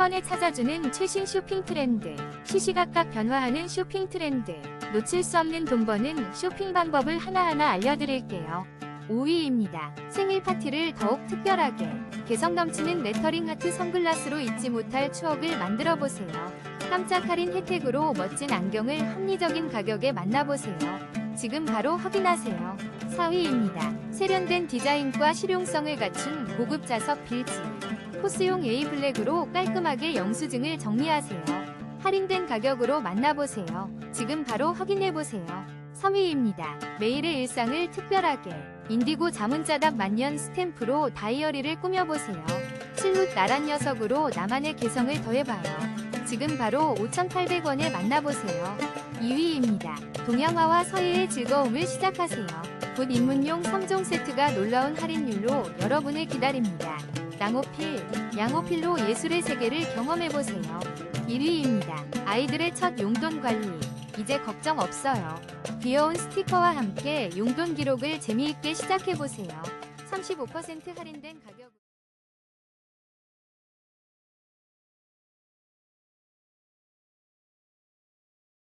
번에 찾아주는 최신 쇼핑 트렌드, 시시각각 변화하는 쇼핑 트렌드, 놓칠 수 없는 돈 버는 쇼핑 방법을 하나하나 알려드릴게요. 5위입니다. 생일 파티를 더욱 특별하게, 개성 넘치는 레터링 하트 선글라스로 잊지 못할 추억을 만들어 보세요. 깜짝 할인 혜택으로 멋진 안경을 합리적인 가격에 만나보세요. 지금 바로 확인하세요. 4위입니다. 세련된 디자인과 실용성을 갖춘 고급 자석 빌지. 코스용 A 블랙으로 깔끔하게 영수증을 정리하세요. 할인된 가격으로 만나보세요. 지금 바로 확인해보세요. 3위입니다. 매일의 일상을 특별하게 인디고 자문자답 만년 스탬프로 다이어리를 꾸며보세요. 실룻 나란 녀석으로 나만의 개성을 더해봐요. 지금 바로 5,800원에 만나보세요. 2위입니다. 동양화와 서예의 즐거움을 시작하세요. 곧 입문용 3종 세트가 놀라운 할인율로 여러분을 기다립니다. 낭호필, 양호필로 예술의 세계를 경험해보세요. 1위입니다. 아이들의 첫 용돈 관리. 이제 걱정 없어요. 귀여운 스티커와 함께 용돈 기록을 재미있게 시작해보세요. 35% 할인된 가격